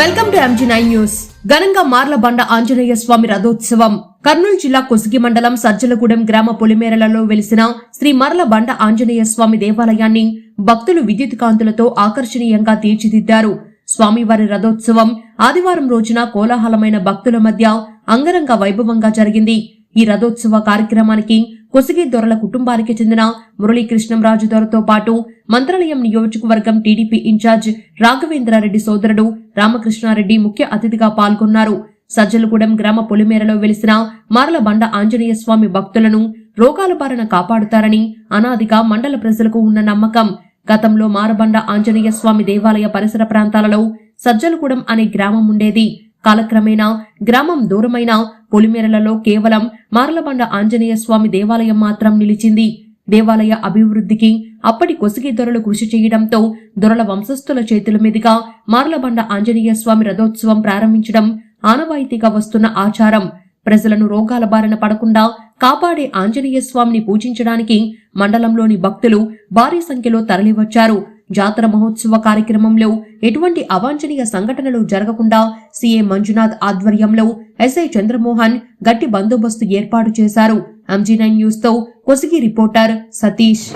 Welcome to MG nine news. ఘనంగా మార్లబండ ఆంజనేయ స్వామి రథోత్సవం. కర్నూలు జిల్లా కొసిగి మండలం సజ్జలగూడెం గ్రామ పొలిమేరలలో వెలిసిన శ్రీ మర్లబండ ఆంజనేయ స్వామి దేవాలయాన్ని భక్తులు విద్యుత్ కాంతులతో ఆకర్షణీయంగా తీర్చిదిద్దారు. స్వామివారి రథోత్సవం ఆదివారం రోజున కోలాహలమైన భక్తుల మధ్య అంగరంగ వైభవంగా జరిగింది. ఈ రథోత్సవ కార్యక్రమానికి కొసిగి దొరల కుటుంబానికి చెందిన మురళీకృష్ణంరాజు దొరతో పాటు మంత్రాలయం నియోజకవర్గం టీడీపీ ఇన్ఛార్జ్ రాఘవేంద్రారెడ్డి సోదరుడు రామకృష్ణారెడ్డి ముఖ్య అతిథిగా పాల్గొన్నారు. సజ్జలగూడెం గ్రామ పొలిమేరలో వెలిసిన మారలబండ ఆంజనేయ స్వామి భక్తులను రోగాల బారిన కాపాడుతారని అనాదిగా మండల ప్రజలకు ఉన్న నమ్మకం. గతంలో మారబండ ఆంజనేయ స్వామి దేవాలయ పరిసర ప్రాంతాలలో సజ్జలగూడెం అనే గ్రామం ఉండేది. కాలక్రమేణా గ్రామం దూరమైన పొలిమేరలలో కేవలం మార్లబండ ఆంజనేయ స్వామి దేవాలయం మాత్రం నిలిచింది. దేవాలయ అభివృద్ధికి అప్పటి కొసిగి దొరలు కృషి చేయడంతో దొరల వంశస్థుల చేతుల మీదుగా మార్లబండ ఆంజనేయ స్వామి రథోత్సవం ప్రారంభించడం ఆనవాయితీగా వస్తున్న ఆచారం. ప్రజలను రోగాల బారిన పడకుండా కాపాడే ఆంజనేయ స్వామిని పూజించడానికి మండలంలోని భక్తులు భారీ సంఖ్యలో తరలివచ్చారు. జాతర మహోత్సవ కార్యక్రమంలో ఎటువంటి అవాంఛనీయ సంఘటనలు జరగకుండా సీఎం మంజునాథ్ ఆధ్వర్యంలో ఎస్ఐ చంద్రమోహన్ గట్టి బందోబస్తు ఏర్పాటు చేశారు. ఎంజీ నైన్ న్యూస్తో కొసిగి రిపోర్టర్ సతీష్.